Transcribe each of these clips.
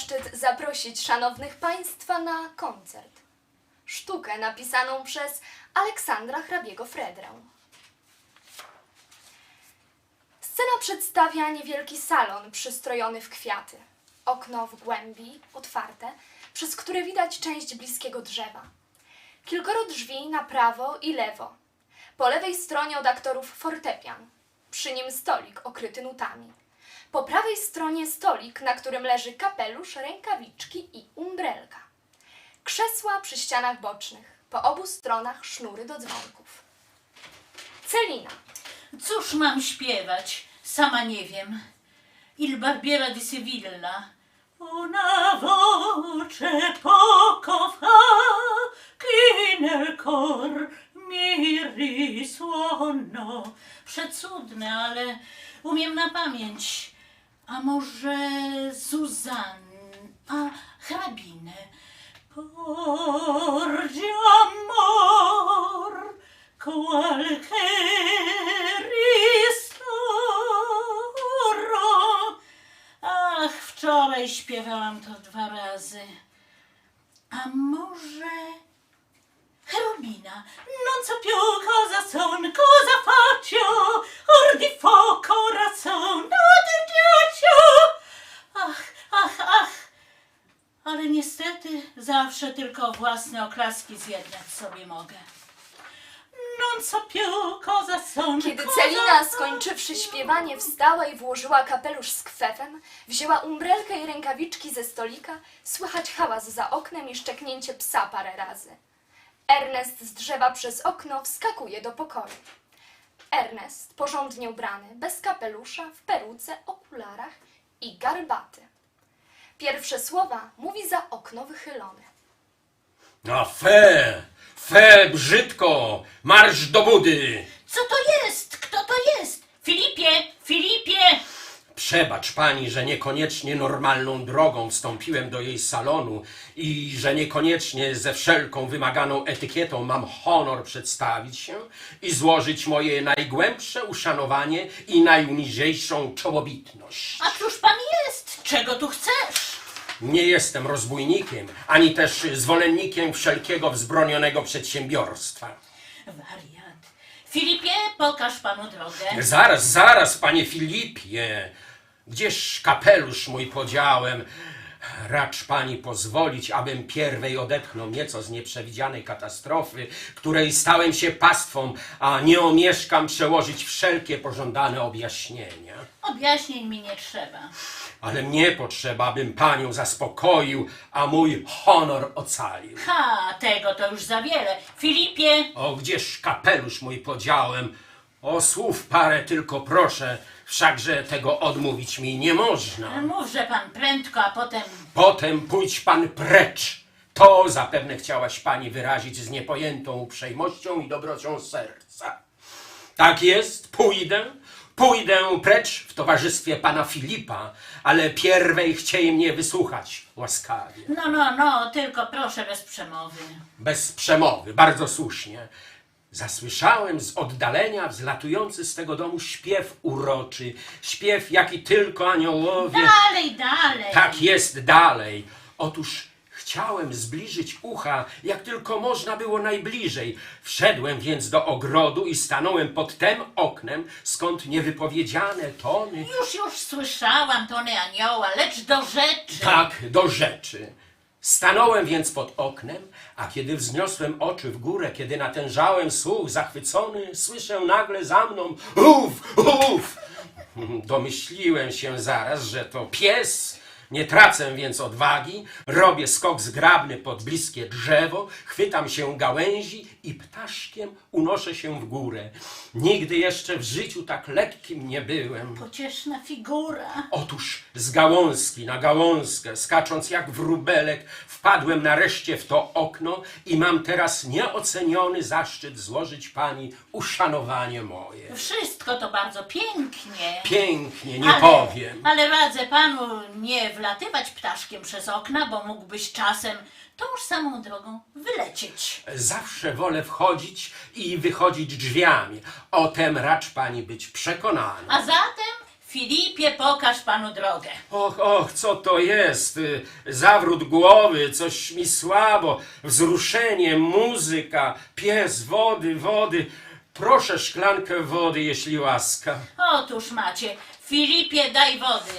zaszczyt zaprosić szanownych państwa na koncert. Sztukę napisaną przez Aleksandra hrabiego Fredrę. Scena przedstawia niewielki salon przystrojony w kwiaty. Okno w głębi, otwarte, przez które widać część bliskiego drzewa. Kilkoro drzwi na prawo i lewo. Po lewej stronie od aktorów fortepian. Przy nim stolik okryty nutami. Po prawej stronie stolik, na którym leży kapelusz, rękawiczki i umbrelka. Krzesła przy ścianach bocznych. Po obu stronach sznury do dzwonków. Celina. Cóż mam śpiewać? Sama nie wiem. Il barbiera di Sevilla. Una voce poco fa che nel cor mi risuonò. Przecudne, ale umiem na pamięć. A może Zuzan, a hrabinę. Por di amor. Ach, wczoraj śpiewałam to dwa razy. A może Cherubina? Non so più cosa son, cosa faccio, or di fuoco corazon. Ach, ach, ach. Ale niestety zawsze tylko własne oklaski zjednać sobie mogę. Non so più cosa son. Kiedy cosa Celina, faccio. skończywszy śpiewanie, wstała i włożyła kapelusz z kwefem, wzięła umbrelkę i rękawiczki ze stolika, słychać hałas za oknem i szczeknięcie psa parę razy. Ernest z drzewa przez okno wskakuje do pokoju. Ernest, porządnie ubrany, bez kapelusza, w peruce, okularach i garbaty. Pierwsze słowa mówi za okno wychylone. A fe! Fe, brzydko! Marsz do budy! Co to jest? Kto to jest? Filipie, Filipie! Przebacz pani, że niekoniecznie normalną drogą wstąpiłem do jej salonu i że niekoniecznie ze wszelką wymaganą etykietą mam honor przedstawić się i złożyć moje najgłębsze uszanowanie i najuniżejszą czołobitność. A cóż pan jest? Czego tu chcesz? Nie jestem rozbójnikiem, ani też zwolennikiem wszelkiego wzbronionego przedsiębiorstwa. Wariat. Filipie, pokaż panu drogę. Zaraz, zaraz, panie Filipie. Gdzież kapelusz mój podziałem? Racz pani pozwolić, abym pierwej odetchnął nieco z nieprzewidzianej katastrofy, której stałem się pastwą, a nie omieszkam przełożyć wszelkie pożądane objaśnienia. Objaśnień mi nie trzeba. Ale mnie potrzeba, abym panią zaspokoił, a mój honor ocalił. Ha, tego to już za wiele. Filipie, O, gdzież kapelusz mój podziałem? O, słów parę tylko proszę, wszakże tego odmówić mi nie można. mówże pan prędko, a potem... Potem pójdź pan precz. To zapewne chciałaś pani wyrazić z niepojętą uprzejmością i dobrocią serca. Tak jest, pójdę, pójdę precz w towarzystwie pana Filipa, ale pierwej chciej mnie wysłuchać łaskawie. No, no, no, tylko proszę bez przemowy. Bez przemowy, bardzo słusznie. Zasłyszałem z oddalenia wzlatujący z tego domu śpiew uroczy, śpiew jaki tylko aniołowie. Dalej, dalej. Tak jest dalej. Otóż chciałem zbliżyć ucha, jak tylko można było najbliżej. Wszedłem więc do ogrodu i stanąłem pod tem oknem, skąd niewypowiedziane tony. Już, już słyszałam tony anioła, lecz do rzeczy. Tak, do rzeczy. Stanąłem więc pod oknem, a kiedy wzniosłem oczy w górę, kiedy natężałem słuch zachwycony, słyszę nagle za mną uf, uf. Domyśliłem się zaraz, że to pies. Nie tracę więc odwagi, robię skok zgrabny pod bliskie drzewo, chwytam się gałęzi i ptaszkiem unoszę się w górę. Nigdy jeszcze w życiu tak lekkim nie byłem. Pocieszna figura. Otóż z gałązki na gałązkę, skacząc jak wróbelek, wpadłem nareszcie w to okno i mam teraz nieoceniony zaszczyt złożyć pani uszanowanie moje. Wszystko to bardzo pięknie. Pięknie, nie ale, powiem. Ale radzę panu nie wlatywać ptaszkiem przez okna, bo mógłbyś czasem tą samą drogą wylecieć. Zawsze wolę wchodzić i wychodzić drzwiami. O tem racz pani być przekonana. A zatem, Filipie, pokaż panu drogę. Och, och, co to jest? Y, Zawrót głowy, coś mi słabo, wzruszenie, muzyka, pies, wody, wody. Proszę szklankę wody, jeśli łaska. Otóż macie. Filipie, daj wody.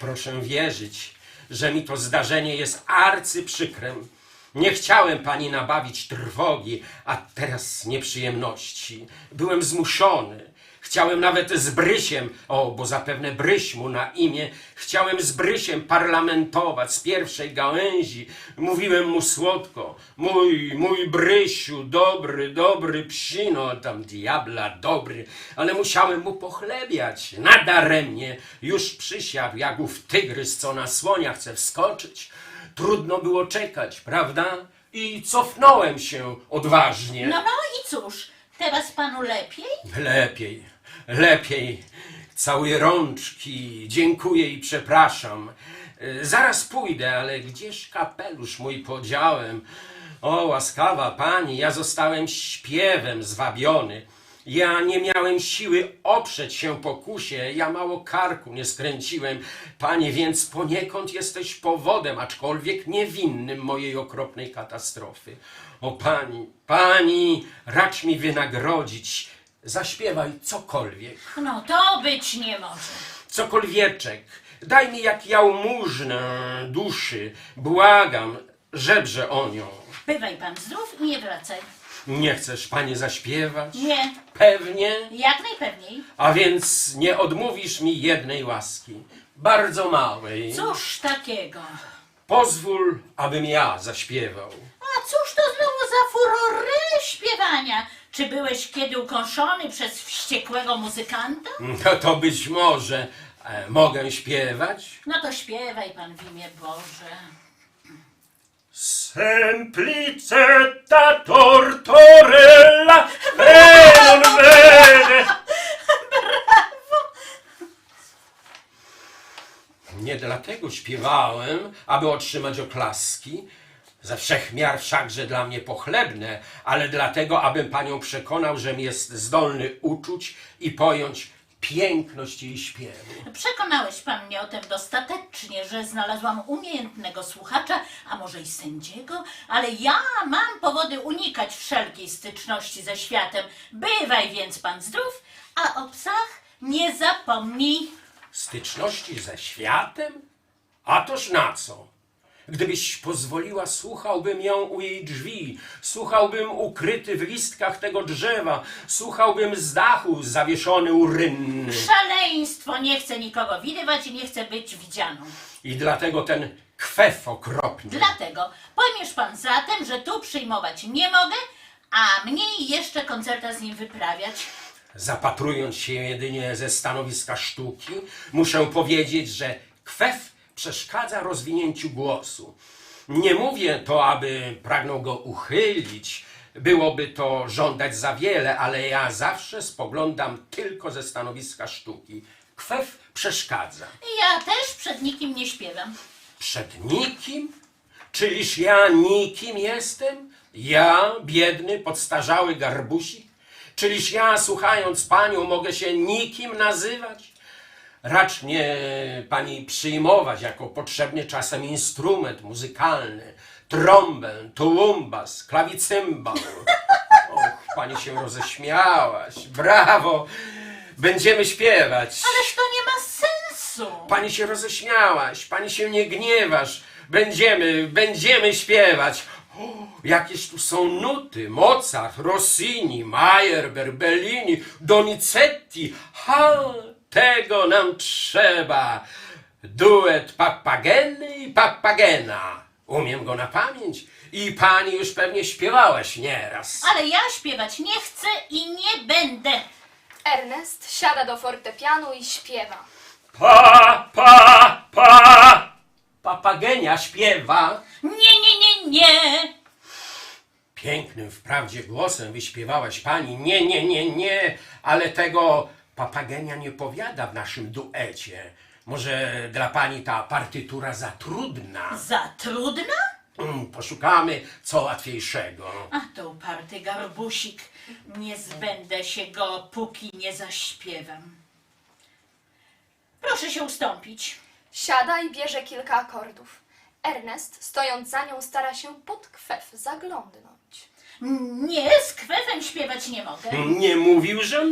Proszę wierzyć, że mi to zdarzenie jest arcyprzykrem. Nie chciałem pani nabawić trwogi, a teraz nieprzyjemności. Byłem zmuszony. Chciałem nawet z Brysiem, o, bo zapewne Bryś mu na imię, chciałem z Brysiem parlamentować z pierwszej gałęzi. Mówiłem mu słodko, mój, mój Brysiu, dobry, dobry psino, tam diabla dobry, ale musiałem mu pochlebiać. Nadaremnie już przysiadł jak ów tygrys, co na słonia chce wskoczyć. Trudno było czekać, prawda? I cofnąłem się odważnie. No, no i cóż, teraz panu lepiej? Lepiej, lepiej. Całuję rączki, dziękuję i przepraszam. E, Zaraz pójdę, ale gdzież kapelusz mój podziałem? O, łaskawa pani, ja zostałem śpiewem zwabiony. Ja nie miałem siły oprzeć się pokusie, ja mało karku nie skręciłem. Panie, więc poniekąd jesteś powodem, aczkolwiek niewinnym mojej okropnej katastrofy. O pani, pani, racz mi wynagrodzić. Zaśpiewaj cokolwiek, No, to być nie może. cokolwieczek. Daj mi jak jałmużnę duszy, błagam, żebrze o nią. Bywaj pan zdrów i nie wracaj. Nie chcesz, panie, zaśpiewać? Nie, Pewnie? jak najpewniej. A więc nie odmówisz mi jednej łaski, bardzo małej. Cóż takiego? Pozwól, abym ja zaśpiewał. A cóż to znowu za furory śpiewania? Czy byłeś kiedy ukąszony przez wściekłego muzykanta? No to być może e, mogę śpiewać? No to śpiewaj pan w imię Boże. Semplicetta tortorella e non vede. Nie dlatego śpiewałem, aby otrzymać oklaski, ze wszechmiar wszakże dla mnie pochlebne, ale dlatego, abym panią przekonał, żem jest zdolny uczuć i pojąć piękność jej śpiewu. Przekonałeś pan mnie o tym dostatecznie, że znalazłam umiejętnego słuchacza, a może i sędziego, ale ja mam powody unikać wszelkiej styczności ze światem. Bywaj więc pan zdrów, a o psach nie zapomnij. Styczności ze światem? A toż na co? Gdybyś pozwoliła, słuchałbym ją u jej drzwi, słuchałbym ukryty w listkach tego drzewa, słuchałbym z dachu zawieszony u rynny. Szaleństwo, nie chcę nikogo widywać i nie chcę być widzianą. I dlatego ten kwef okropny. Dlatego pojmiesz pan zatem, że tu przyjmować nie mogę, a mniej jeszcze koncerta z nim wyprawiać. Zapatrując się jedynie ze stanowiska sztuki, muszę powiedzieć, że kwef przeszkadza rozwinięciu głosu. Nie mówię to, aby pragnął go uchylić, byłoby to żądać za wiele, ale ja zawsze spoglądam tylko ze stanowiska sztuki. Kwef przeszkadza. Ja też przed nikim nie śpiewam. Przed nikim? Czyliż ja nikim jestem? Ja, biedny, podstarzały garbusik? Czyliż ja, słuchając panią, mogę się nikim nazywać? Racz mnie pani przyjmować jako potrzebny czasem instrument muzykalny, trąbę, tułumbas, klawicymbał. Och, pani się roześmiałaś. Brawo! Będziemy śpiewać. Ależ to nie ma sensu. Pani się roześmiałaś, pani się nie gniewasz. Będziemy, będziemy śpiewać. O, jakieś tu są nuty. Mozart, Rossini, Mayer, Berbellini, Donizetti. Tego nam trzeba. Duet Papageny i Papagena. Umiem go na pamięć. I pani już pewnie śpiewałaś nieraz. Ale ja śpiewać nie chcę i nie będę. Ernest siada do fortepianu i śpiewa. Pa, pa, pa. Papagenia śpiewa. Nie, nie, nie, nie. Pięknym wprawdzie głosem wyśpiewałaś pani. Nie, nie, nie, nie, ale tego papagenia nie powiada w naszym duecie. Może dla pani ta partytura za trudna? Za trudna? Mm, Poszukamy co łatwiejszego. A to uparty garbusik. Nie zbędę się go, póki nie zaśpiewam. Proszę się ustąpić. Siada i bierze kilka akordów. Ernest, stojąc za nią, stara się pod kwef zaglądnąć. Nie, z kwefem śpiewać nie mogę. Nie mówił, że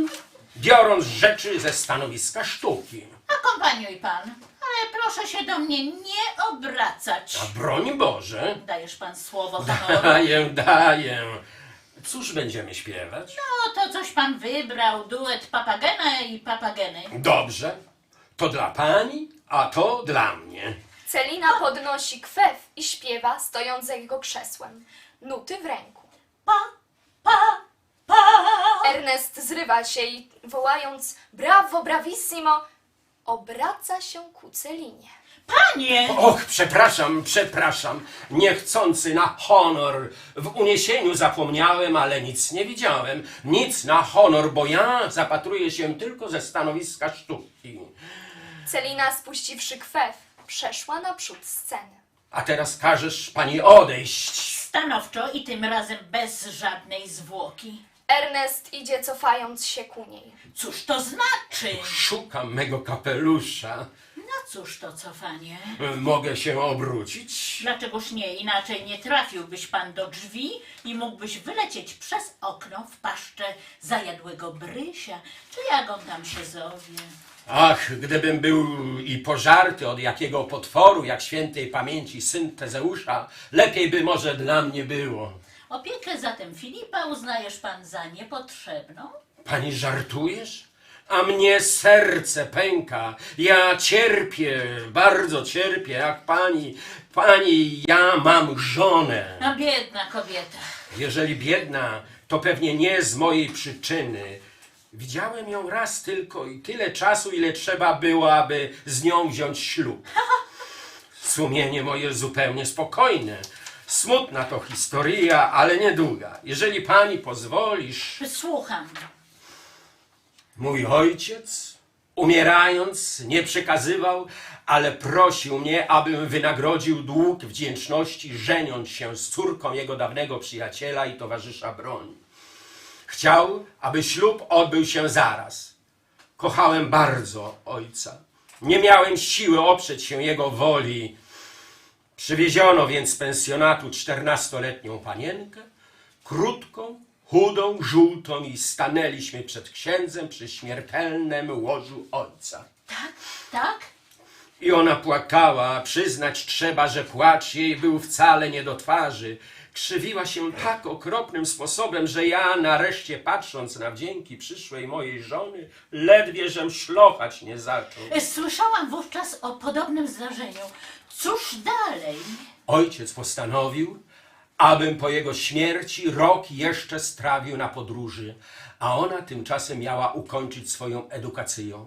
biorąc rzeczy ze stanowiska sztuki. Akompaniuj pan, ale proszę się do mnie nie obracać. A broń Boże, Dajesz pan słowo honoru. daję, daję. Cóż będziemy śpiewać? No to coś pan wybrał, duet papagena i papageny. Dobrze, to dla pani, a to dla mnie. Celina podnosi kwef i śpiewa, stojąc za jego krzesłem. Nuty w ręku. Pa, pa, pa. Ernest zrywa się i wołając brawo, bravissimo, obraca się ku Celinie. Panie! Och, przepraszam, przepraszam. Niechcący na honor. W uniesieniu zapomniałem, ale nic nie widziałem. Nic na honor, bo ja zapatruję się tylko ze stanowiska sztuki. Celina, spuściwszy kwef, przeszła naprzód sceny. A teraz każesz pani odejść. Stanowczo i tym razem bez żadnej zwłoki. Ernest idzie cofając się ku niej. Cóż to znaczy? Szukam mego kapelusza. No cóż to cofanie? Mogę się obrócić? Dlaczegoż nie? Inaczej nie trafiłbyś pan do drzwi i mógłbyś wylecieć przez okno w paszczę zajadłego brysia, czy jak on tam się zowie. Ach, gdybym był i pożarty od jakiego potworu, jak świętej pamięci syn Tezeusza, lepiej by może dla mnie było. Opiekę zatem Filipa uznajesz pan za niepotrzebną? Pani żartujesz? A mnie serce pęka. Ja cierpię, bardzo cierpię, jak pani. Pani, ja mam żonę. No biedna kobieta. Jeżeli biedna, to pewnie nie z mojej przyczyny. Widziałem ją raz tylko i tyle czasu, ile trzeba było, aby z nią wziąć ślub. Sumienie moje zupełnie spokojne. Smutna to historia, ale niedługa. Jeżeli pani pozwolisz. Słucham. Mój ojciec, umierając, nie przekazywał, ale prosił mnie, abym wynagrodził dług wdzięczności, żeniąc się z córką jego dawnego przyjaciela i towarzysza broni. Chciał, aby ślub odbył się zaraz. Kochałem bardzo ojca. Nie miałem siły oprzeć się jego woli. Przywieziono więc z pensjonatu czternastoletnią panienkę, krótką, chudą, żółtą i stanęliśmy przed księdzem przy śmiertelnym łożu ojca. Tak? Tak? I ona płakała, przyznać trzeba, że płacz jej był wcale nie do twarzy. Krzywiła się tak okropnym sposobem, że ja nareszcie patrząc na wdzięki przyszłej mojej żony, ledwie żem szlochać nie zaczął. Słyszałam wówczas o podobnym zdarzeniu. Cóż dalej? Ojciec postanowił, abym po jego śmierci rok jeszcze strawił na podróży, a ona tymczasem miała ukończyć swoją edukację.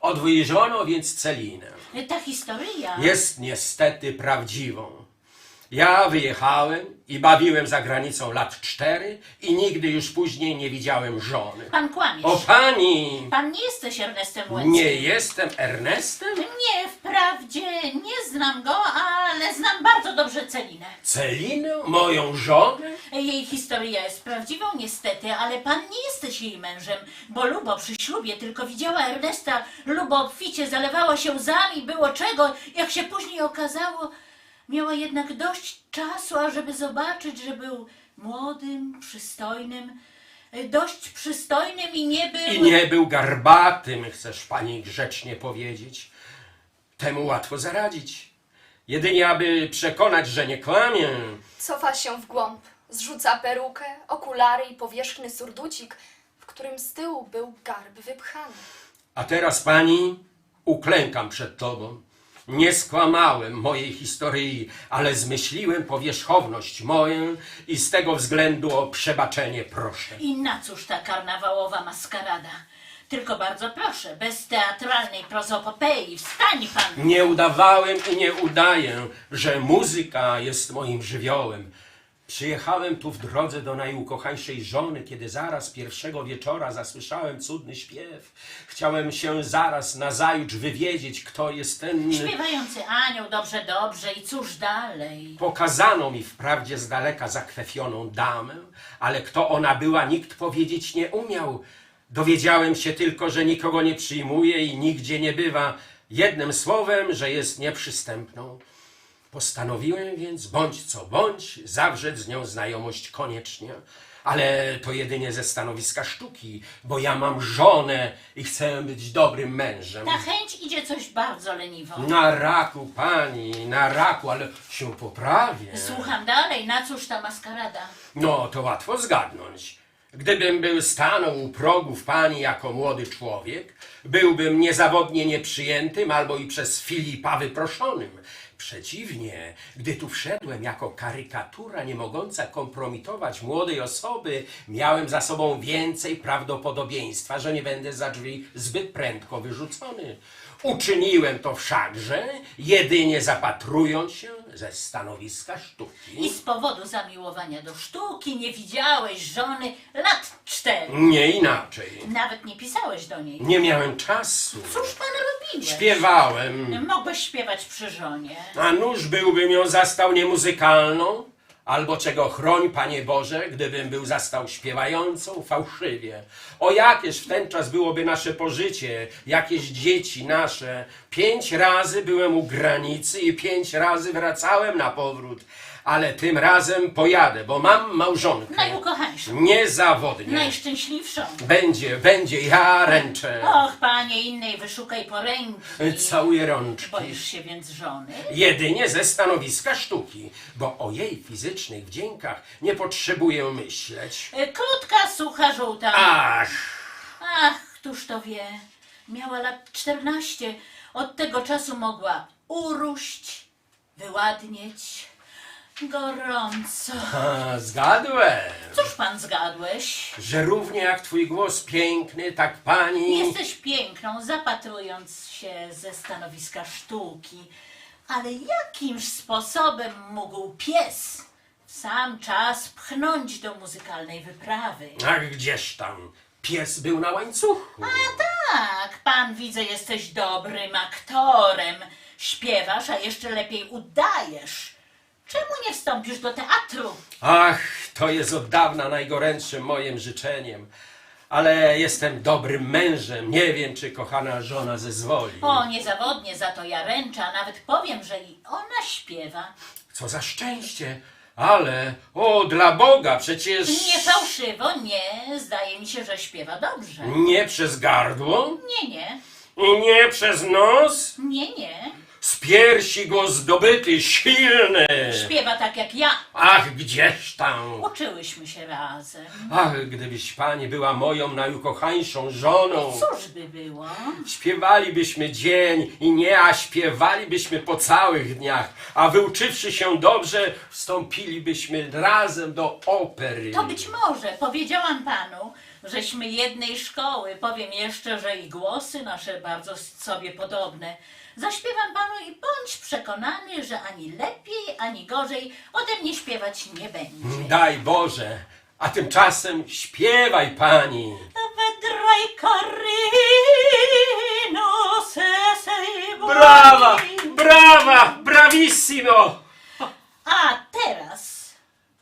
Odwyjeżdżono więc Celinę. Ta historia. Jest niestety prawdziwą. Ja wyjechałem i bawiłem za granicą lat cztery i nigdy już później nie widziałem żony. Pan kłamiesz. O pani! Pan nie jesteś Ernestem Łęckim. Nie jestem Ernestem? Nie, wprawdzie nie znam go, ale znam bardzo dobrze Celinę. Celinę? Moją żonę? Jej historia jest prawdziwą niestety, ale pan nie jesteś jej mężem, bo Lubo przy ślubie tylko widziała Ernesta, Lubo obficie zalewała się łzami, było czego, jak się później okazało, miała jednak dość czasu, ażeby zobaczyć, że był młodym, przystojnym, y, dość przystojnym i nie był... I nie był garbatym, chcesz pani grzecznie powiedzieć. Temu łatwo zaradzić. Jedynie aby przekonać, że nie kłamię. Cofa się w głąb, zrzuca perukę, okulary i powierzchny surducik, w którym z tyłu był garb wypchany. A teraz pani, uklękam przed tobą. Nie skłamałem mojej historii, ale zmyśliłem powierzchowność moją i z tego względu o przebaczenie proszę. I na cóż ta karnawałowa maskarada? Tylko bardzo proszę, bez teatralnej prozopopei, wstań pan! Nie udawałem i nie udaję, że muzyka jest moim żywiołem. Przyjechałem tu w drodze do najukochańszej żony, kiedy zaraz pierwszego wieczora zasłyszałem cudny śpiew. Chciałem się zaraz nazajutrz wywiedzieć, kto jest ten... Śpiewający anioł, dobrze, dobrze, i cóż dalej? Pokazano mi wprawdzie z daleka zakwefioną damę, ale kto ona była, nikt powiedzieć nie umiał. Dowiedziałem się tylko, że nikogo nie przyjmuje i nigdzie nie bywa. Jednym słowem, że jest nieprzystępną. Postanowiłem więc, bądź co bądź, zawrzeć z nią znajomość koniecznie, ale to jedynie ze stanowiska sztuki, bo ja mam żonę i chcę być dobrym mężem. Ta chęć idzie coś bardzo leniwo. Na raku, pani, na raku, ale się poprawię. Słucham dalej, na cóż ta maskarada? No, to łatwo zgadnąć. Gdybym był stanął u progów pani jako młody człowiek, byłbym niezawodnie nieprzyjętym albo i przez Filipa wyproszonym. Przeciwnie, gdy tu wszedłem jako karykatura nie mogąca kompromitować młodej osoby, miałem za sobą więcej prawdopodobieństwa, że nie będę za drzwi zbyt prędko wyrzucony. Uczyniłem to wszakże, jedynie zapatrując się ze stanowiska sztuki. I z powodu zamiłowania do sztuki nie widziałeś żony lat cztery. Nie inaczej. Nawet nie pisałeś do niej. Nie miałem czasu. Cóż pan robiłeś? Śpiewałem. Mogłeś śpiewać przy żonie. A nuż byłbym ją zastał niemuzykalną? Albo czego chroń, Panie Boże, gdybym był zastał śpiewającą fałszywie. O jakież w ten czas byłoby nasze pożycie, jakieś dzieci nasze. Pięć razy byłem u granicy i pięć razy wracałem na powrót. Ale tym razem pojadę, bo mam małżonkę. Najukochańszą. Niezawodnie. Najszczęśliwszą. Będzie, będzie, ja ręczę. Och, panie, innej wyszukaj poręki. Całuję rączki. Boisz się więc żony? Jedynie ze stanowiska sztuki, bo o jej fizycznych wdziękach nie potrzebuję myśleć. Y, Krótka, sucha, żółta. Ach, Ach, któż to wie. Miała lat 14. Od tego czasu mogła urość, wyładnieć. Gorąco. a, zgadłem, Cóż pan zgadłeś? że równie jak twój głos piękny, tak pani... Jesteś piękną, zapatrując się ze stanowiska sztuki. Ale jakimż sposobem mógł pies w sam czas pchnąć do muzykalnej wyprawy? Ach, gdzież tam, pies był na łańcuchu. Tak, pan widzę, jesteś dobrym aktorem. Śpiewasz, a jeszcze lepiej udajesz. Czemu nie wstąpisz do teatru? Ach, to jest od dawna najgorętszym moim życzeniem. Ale jestem dobrym mężem, nie wiem, czy kochana żona zezwoli. O, niezawodnie za to ja ręczę, a nawet powiem, że i ona śpiewa. Co za szczęście, ale, o, dla Boga, przecież... Nie fałszywo, nie. Zdaje mi się, że śpiewa dobrze. Nie przez gardło Nie, nie. i nie przez nos. Nie, nie. Z piersi go zdobyty, silny. Śpiewa tak jak ja. Ach, gdzież tam. Uczyłyśmy się razem. Ach, gdybyś pani była moją najukochańszą żoną. Cóż by było? Śpiewalibyśmy dzień i nie, a śpiewalibyśmy po całych dniach, a wyuczywszy się dobrze, wstąpilibyśmy razem do opery. To być może. Powiedziałam panu, żeśmy jednej szkoły. Powiem jeszcze, że i głosy nasze bardzo sobie podobne. Zaśpiewam panu i bądź przekonany, że ani lepiej, ani gorzej ode mnie śpiewać nie będzie. Daj Boże, a tymczasem śpiewaj pani. Vedrai carino se sei buoni. Brawa, brawa, bravissimo. A teraz,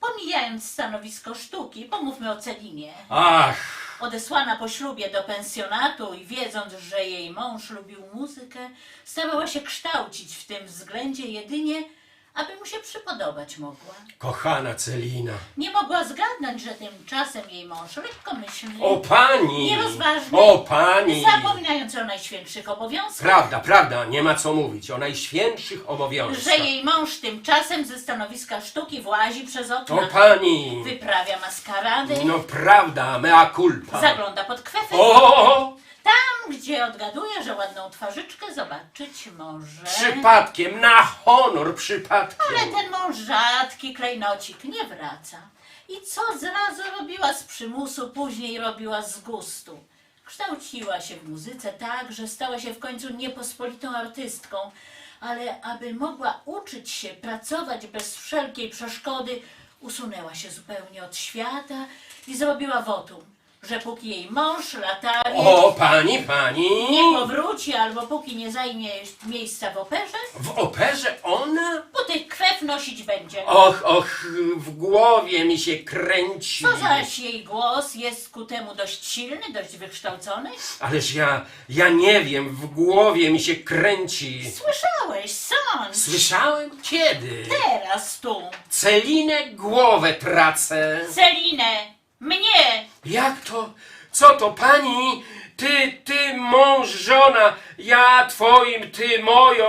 pomijając stanowisko sztuki, pomówmy o Celinie. Ach, Odesłana po ślubie do pensjonatu i wiedząc, że jej mąż lubił muzykę, starała się kształcić w tym względzie jedynie, aby mu się przypodobać mogła. kochana Celina. Nie mogła zgadnąć, że tymczasem jej mąż lekkomyślny, O pani! nierozważny, O pani! zapominający o najświętszych obowiązkach, Prawda, prawda, nie ma co mówić o najświętszych obowiązkach. że jej mąż tymczasem ze stanowiska sztuki włazi przez O okna, pani! wyprawia maskarady, No prawda, mea culpa. zagląda pod kwefę. O, gdzie odgaduje, że ładną twarzyczkę zobaczyć może. przypadkiem, na honor przypadkiem. Ale ten mąż rzadki klejnocik nie wraca. I co zrazu robiła z przymusu, później robiła z gustu. Kształciła się w muzyce tak, że stała się w końcu niepospolitą artystką, ale aby mogła uczyć się pracować bez wszelkiej przeszkody, usunęła się zupełnie od świata i zrobiła wotum. Że póki jej mąż latawie O, pani, pani! nie powróci albo póki nie zajmie miejsca w operze, W operze ona? bo tych krew nosić będzie. Och, och, w głowie mi się kręci. To zaś jej głos jest ku temu dość silny, dość wykształcony. Ależ ja, ja nie wiem, w głowie mi się kręci. Słyszałeś, sądź. Słyszałem? Kiedy? Teraz tu. Celinę głowę tracę. Celinę, mnie, Jak to? Co to pani? Ty, ty mąż, żona, ja twoim, ty moją,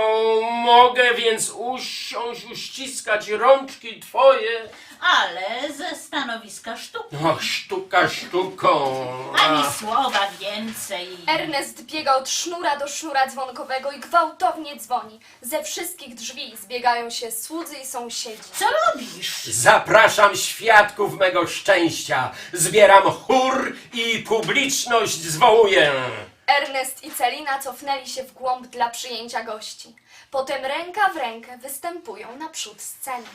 mogę więc usiąść, uściskać rączki twoje. Ale ze stanowiska sztuki. Och, sztuka sztuką. Ani słowa więcej. Ernest biega od sznura do sznura dzwonkowego i gwałtownie dzwoni. Ze wszystkich drzwi zbiegają się słudzy i sąsiedzi. Co robisz? Zapraszam świadków mego szczęścia. Zbieram chór i publiczność zwołuję. Ernest i Celina cofnęli się w głąb dla przyjęcia gości. Potem ręka w rękę występują naprzód sceny.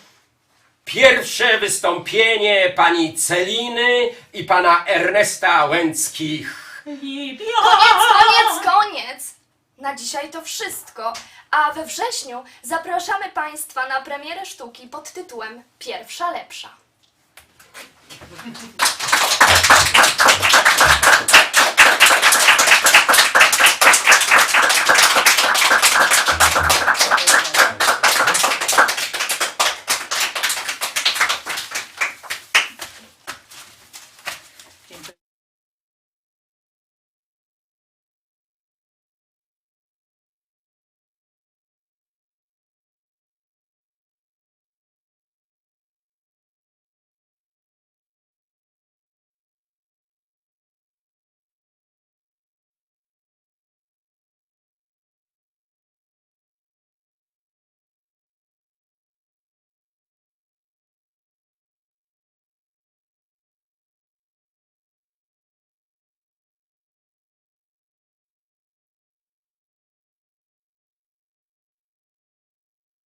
Pierwsze wystąpienie pani Celiny i pana Ernesta Łęckich. Koniec, koniec, koniec! Na dzisiaj to wszystko, a we wrześniu zapraszamy Państwa na premierę sztuki pod tytułem Pierwsza Lepsza.